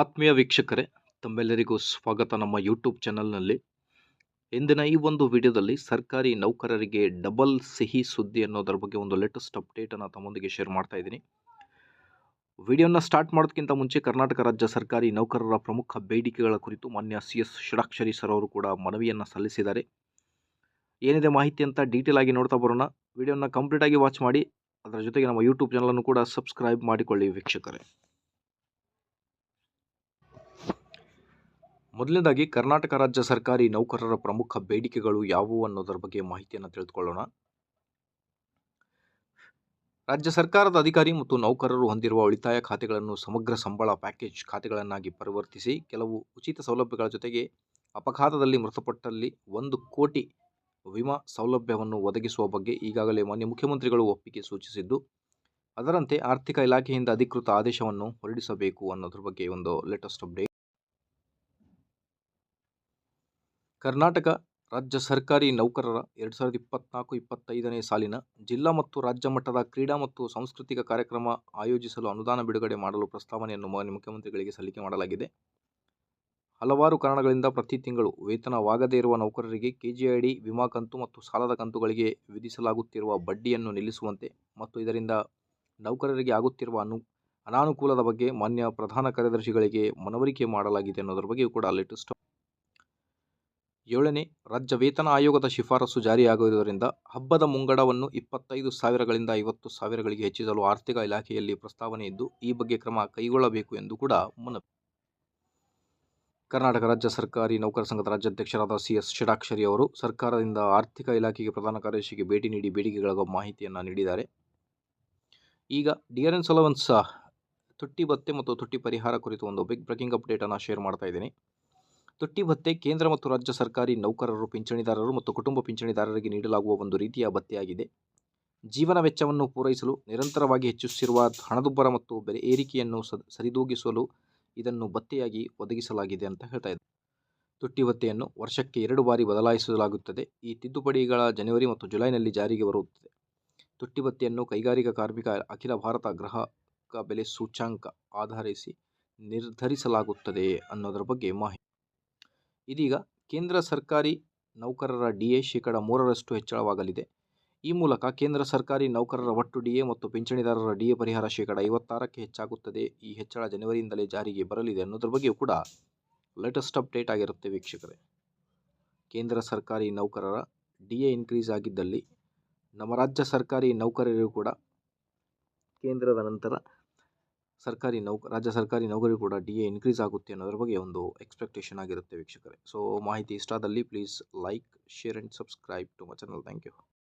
ಆತ್ಮೀಯ ವೀಕ್ಷಕರೇ, ತಮ್ಮೆಲ್ಲರಿಗೂ ಸ್ವಾಗತ ನಮ್ಮ ಯೂಟ್ಯೂಬ್ ಚಾನಲ್ನಲ್ಲಿ ಇಂದಿನ ಈ ಒಂದು ವಿಡಿಯೋದಲ್ಲಿ ಸರ್ಕಾರಿ ನೌಕರರಿಗೆ ಡಬಲ್ ಸಿಹಿ ಸುದ್ದಿ ಅನ್ನೋದರ ಬಗ್ಗೆ ಒಂದು ಲೇಟೆಸ್ಟ್ ಅಪ್ಡೇಟನ್ನು ತಮ್ಮೊಂದಿಗೆ ಶೇರ್ ಮಾಡ್ತಾ ಇದ್ದೀನಿ. ವಿಡಿಯೋನ ಸ್ಟಾರ್ಟ್ ಮಾಡೋದಕ್ಕಿಂತ ಮುಂಚೆ ಕರ್ನಾಟಕ ರಾಜ್ಯ ಸರ್ಕಾರಿ ನೌಕರರ ಪ್ರಮುಖ ಬೇಡಿಕೆಗಳ ಕುರಿತು ಮಾನ್ಯ ಸಿ ಎಸ್ ಷಡಾಕ್ಷರಿ ಸರ್ ಅವರು ಕೂಡ ಮನವಿಯನ್ನು ಸಲ್ಲಿಸಿದ್ದಾರೆ. ಏನಿದೆ ಮಾಹಿತಿ ಅಂತ ಡೀಟೇಲ್ ಆಗಿ ನೋಡ್ತಾ ಬರೋಣ. ವಿಡಿಯೋನ ಕಂಪ್ಲೀಟಾಗಿ ವಾಚ್ ಮಾಡಿ. ಅದರ ಜೊತೆಗೆ ನಮ್ಮ ಯೂಟ್ಯೂಬ್ ಚಾನಲನ್ನು ಕೂಡ ಸಬ್ಸ್ಕ್ರೈಬ್ ಮಾಡಿಕೊಳ್ಳಿ ವೀಕ್ಷಕರೇ. ಮೊದಲನೇದಾಗಿ ಕರ್ನಾಟಕ ರಾಜ್ಯ ಸರ್ಕಾರಿ ನೌಕರರ ಪ್ರಮುಖ ಬೇಡಿಕೆಗಳು ಯಾವುವು ಅನ್ನೋದರ ಬಗ್ಗೆ ಮಾಹಿತಿಯನ್ನು ತಿಳಿದುಕೊಳ್ಳೋಣ. ರಾಜ್ಯ ಸರ್ಕಾರದ ಅಧಿಕಾರಿ ಮತ್ತು ನೌಕರರು ಹೊಂದಿರುವ ಉಳಿತಾಯ ಖಾತೆಗಳನ್ನು ಸಮಗ್ರ ಸಂಬಳ ಪ್ಯಾಕೇಜ್ ಖಾತೆಗಳನ್ನಾಗಿ ಪರಿವರ್ತಿಸಿ ಕೆಲವು ಉಚಿತ ಸೌಲಭ್ಯಗಳ ಜೊತೆಗೆ ಅಪಘಾತದಲ್ಲಿ ಮೃತಪಟ್ಟಲ್ಲಿ ಒಂದು ಕೋಟಿ ವಿಮಾ ಸೌಲಭ್ಯವನ್ನು ಒದಗಿಸುವ ಬಗ್ಗೆ ಈಗಾಗಲೇ ಮಾನ್ಯ ಮುಖ್ಯಮಂತ್ರಿಗಳು ಒಪ್ಪಿಗೆ ಸೂಚಿಸಿದ್ದು, ಅದರಂತೆ ಆರ್ಥಿಕ ಇಲಾಖೆಯಿಂದ ಅಧಿಕೃತ ಆದೇಶವನ್ನು ಹೊರಡಿಸಬೇಕು ಅನ್ನೋದ್ರ ಬಗ್ಗೆ ಒಂದು ಲೇಟೆಸ್ಟ್ ಅಪ್ಡೇಟ್ ಕರ್ನಾಟಕ ರಾಜ್ಯ ಸರ್ಕಾರಿ ನೌಕರರ ಎರಡು ಸಾವಿರದ ಇಪ್ಪತ್ನಾಲ್ಕು ಇಪ್ಪತ್ತೈದನೇ ಸಾಲಿನ ಜಿಲ್ಲಾ ಮತ್ತು ರಾಜ್ಯ ಮಟ್ಟದ ಕ್ರೀಡಾ ಮತ್ತು ಸಾಂಸ್ಕೃತಿಕ ಕಾರ್ಯಕ್ರಮ ಆಯೋಜಿಸಲು ಅನುದಾನ ಬಿಡುಗಡೆ ಮಾಡಲು ಪ್ರಸ್ತಾವನೆಯನ್ನು ಮುಖ್ಯಮಂತ್ರಿಗಳಿಗೆ ಸಲ್ಲಿಕೆ ಮಾಡಲಾಗಿದೆ. ಹಲವಾರು ಕಾರಣಗಳಿಂದ ಪ್ರತಿ ತಿಂಗಳು ವೇತನವಾಗದೇ ಇರುವ ನೌಕರರಿಗೆ ಕೆಜಿಐಡಿ, ವಿಮಾ ಕಂತು ಮತ್ತು ಸಾಲದ ಕಂತುಗಳಿಗೆ ವಿಧಿಸಲಾಗುತ್ತಿರುವ ಬಡ್ಡಿಯನ್ನು ನಿಲ್ಲಿಸುವಂತೆ ಮತ್ತು ಇದರಿಂದ ನೌಕರರಿಗೆ ಆಗುತ್ತಿರುವ ಅನು, ಅನಾನುಕೂಲದ ಬಗ್ಗೆ ಮಾನ್ಯ ಪ್ರಧಾನ ಕಾರ್ಯದರ್ಶಿಗಳಿಗೆ ಮನವರಿಕೆ ಮಾಡಲಾಗಿದೆ ಅನ್ನೋದ್ರ ಬಗ್ಗೆಯೂ ಕೂಡ ಲೇಟೆಸ್ಟ್ ಏಳನೇ, ರಾಜ್ಯ ವೇತನ ಆಯೋಗದ ಶಿಫಾರಸು ಜಾರಿಯಾಗುವುದರಿಂದ ಹಬ್ಬದ ಮುಂಗಡವನ್ನು ಇಪ್ಪತ್ತೈದು ಸಾವಿರಗಳಿಂದ ಐವತ್ತು ಸಾವಿರಗಳಿಗೆ ಹೆಚ್ಚಿಸಲು ಆರ್ಥಿಕ ಇಲಾಖೆಯಲ್ಲಿ ಪ್ರಸ್ತಾವನೆ ಇದ್ದು, ಈ ಬಗ್ಗೆ ಕ್ರಮ ಕೈಗೊಳ್ಳಬೇಕು ಎಂದು ಕೂಡ ಮನವಿ. ಕರ್ನಾಟಕ ರಾಜ್ಯ ಸರ್ಕಾರಿ ನೌಕರ ಸಂಘದ ರಾಜ್ಯಾಧ್ಯಕ್ಷರಾದ ಸಿ ಎಸ್ ಷಡಾಕ್ಷರಿ ಅವರು ಸರ್ಕಾರದಿಂದ ಆರ್ಥಿಕ ಇಲಾಖೆಗೆ ಪ್ರಧಾನ ಕಾರ್ಯದರ್ಶಿಗೆ ಭೇಟಿ ನೀಡಿ ಬೇಡಿಕೆಗಳ ಮಾಹಿತಿಯನ್ನು ನೀಡಿದ್ದಾರೆ. ಈಗ ಡಿಆರ್ಎನ್ ಸೊಲವನ್ಸ್ ತುಟ್ಟಿ ಭತ್ತೆ ಮತ್ತು ತುಟ್ಟಿ ಪರಿಹಾರ ಕುರಿತು ಒಂದು ಬಿಗ್ ಬ್ರೇಕಿಂಗ್ ಅಪ್ಡೇಟನ್ನು ಶೇರ್ ಮಾಡ್ತಾ ಇದ್ದೀನಿ. ತುಟ್ಟಿ ಭತ್ತೆ ಕೇಂದ್ರ ಮತ್ತು ರಾಜ್ಯ ಸರ್ಕಾರಿ ನೌಕರರು, ಪಿಂಚಣಿದಾರರು ಮತ್ತು ಕುಟುಂಬ ಪಿಂಚಣಿದಾರರಿಗೆ ನೀಡಲಾಗುವ ಒಂದು ರೀತಿಯ ಭತ್ತೆಯಾಗಿದೆ. ಜೀವನ ವೆಚ್ಚವನ್ನು ಪೂರೈಸಲು, ನಿರಂತರವಾಗಿ ಹೆಚ್ಚಿಸಿರುವ ಹಣದುಬ್ಬರ ಮತ್ತು ಬೆಲೆ ಏರಿಕೆಯನ್ನು ಸರಿದೂಗಿಸಲು ಇದನ್ನು ಭತ್ತೆಯಾಗಿ ಒದಗಿಸಲಾಗಿದೆ ಅಂತ ಹೇಳ್ತಾ ಇದೆ ತುಟ್ಟಿ ಭತ್ತೆಯನ್ನು ವರ್ಷಕ್ಕೆ ಎರಡು ಬಾರಿ ಬದಲಾಯಿಸಲಾಗುತ್ತದೆ. ಈ ತಿದ್ದುಪಡಿಗಳ ಜನವರಿ ಮತ್ತು ಜುಲೈನಲ್ಲಿ ಜಾರಿಗೆ ಬರುತ್ತದೆ. ತುಟ್ಟಿ ಭತ್ತೆಯನ್ನು ಕೈಗಾರಿಕಾ ಕಾರ್ಮಿಕ ಅಖಿಲ ಭಾರತ ಗ್ರಾಹಕ ಬೆಲೆ ಸೂಚ್ಯಾಂಕ ಆಧರಿಸಿ ನಿರ್ಧರಿಸಲಾಗುತ್ತದೆ ಅನ್ನೋದರ ಬಗ್ಗೆ ಮಾಹಿತಿ ಇದೀಗ ಕೇಂದ್ರ ಸರ್ಕಾರಿ ನೌಕರರ ಡಿ ಎ ಶೇಕಡ ಮೂರರಷ್ಟು ಹೆಚ್ಚಳವಾಗಲಿದೆ. ಈ ಮೂಲಕ ಕೇಂದ್ರ ಸರ್ಕಾರಿ ನೌಕರರ ಒಟ್ಟು ಡಿ ಎ ಮತ್ತು ಪಿಂಚಣಿದಾರರ ಡಿ ಎ ಪರಿಹಾರ ಶೇಕಡ ಐವತ್ತಾರಕ್ಕೆ ಹೆಚ್ಚಾಗುತ್ತದೆ. ಈ ಹೆಚ್ಚಳ ಜನವರಿಯಿಂದಲೇ ಜಾರಿಗೆ ಬರಲಿದೆ ಅನ್ನೋದ್ರ ಬಗ್ಗೆಯೂ ಕೂಡ ಲೇಟೆಸ್ಟ್ ಅಪ್ಡೇಟ್ ಆಗಿರುತ್ತೆ ವೀಕ್ಷಕರೇ. ಕೇಂದ್ರ ಸರ್ಕಾರಿ ನೌಕರರ ಡಿ ಎ ಇನ್ಕ್ರೀಸ್ ಆಗಿದ್ದಲ್ಲಿ ನಮ್ಮ ರಾಜ್ಯ ಸರ್ಕಾರಿ ನೌಕರರಿಗೂ ಕೂಡ ಕೇಂದ್ರದ ನಂತರ ಸರ್ಕಾರಿ ನೌಕ, ರಾಜ್ಯ ಸರ್ಕಾರಿ ನೌಕರಿ ಕೂಡ ಡಿ ಎ ಇನ್ಕ್ರೀಸ್ ಆಗುತ್ತೆ ಅನ್ನೋದ್ರ ಬಗ್ಗೆ ಒಂದು ಎಕ್ಸ್ಪೆಕ್ಟೇಷನ್ ಆಗಿರುತ್ತೆ ವೀಕ್ಷಕರೇ. ಸೊ ಮಾಹಿತಿ ಇಷ್ಟ ಆದಲ್ಲಿ please like share and subscribe to my channel thank you